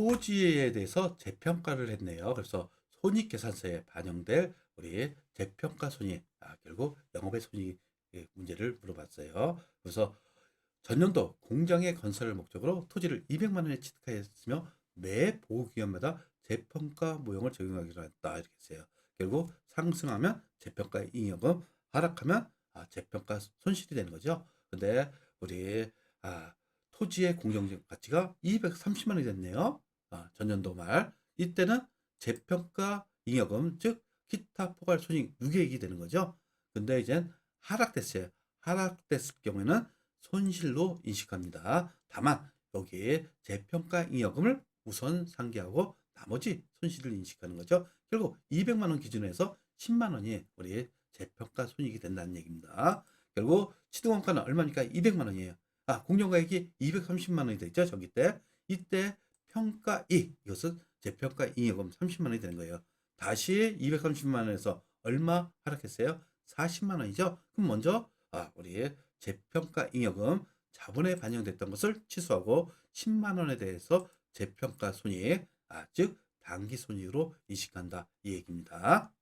토지에 대해서 재평가를 했네요. 그래서 손익계산서에 반영될 우리 재평가 손익, 아, 결국 영업의 손익 의 문제를 물어봤어요. 그래서 전년도 공장의 건설을 목적으로 토지를 200만 원에 취득하였으며 매 보호기간마다 재평가 모형을 적용하기로 했다 이렇게 했어요. 결국 상승하면 재평가 잉여금, 하락하면 아, 재평가 손실이 되는 거죠. 근데 우리 아, 토지의 공정적 가치가 230만 원이 됐네요. 아, 전년도 말 이때는 재평가 잉여금 즉 기타 포괄 손익 유계액이 되는 거죠. 근데 이젠 하락됐어요. 하락됐을 경우에는 손실로 인식합니다. 다만 여기에 재평가 잉여금을 우선 상기하고 나머지 손실을 인식하는 거죠. 결국 200만 원 기준에서 10만 원이 우리 재평가 손익이 된다는 얘기입니다. 결국 취득원가는 얼마니까 200만 원이에요. 아, 공정가액이 230만 원이 되죠. 저기 때. 이때 평가 이 이것은 재평가 잉여금 30만 원이 되는 거예요. 다시 230만 원에서 얼마 하락했어요? 40만 원이죠. 그럼 먼저 아, 우리 재평가 잉여금 자본에 반영됐던 것을 취소하고 10만 원에 대해서 재평가 손익, 아, 즉 단기 손익으로 인식한다 이 얘기입니다.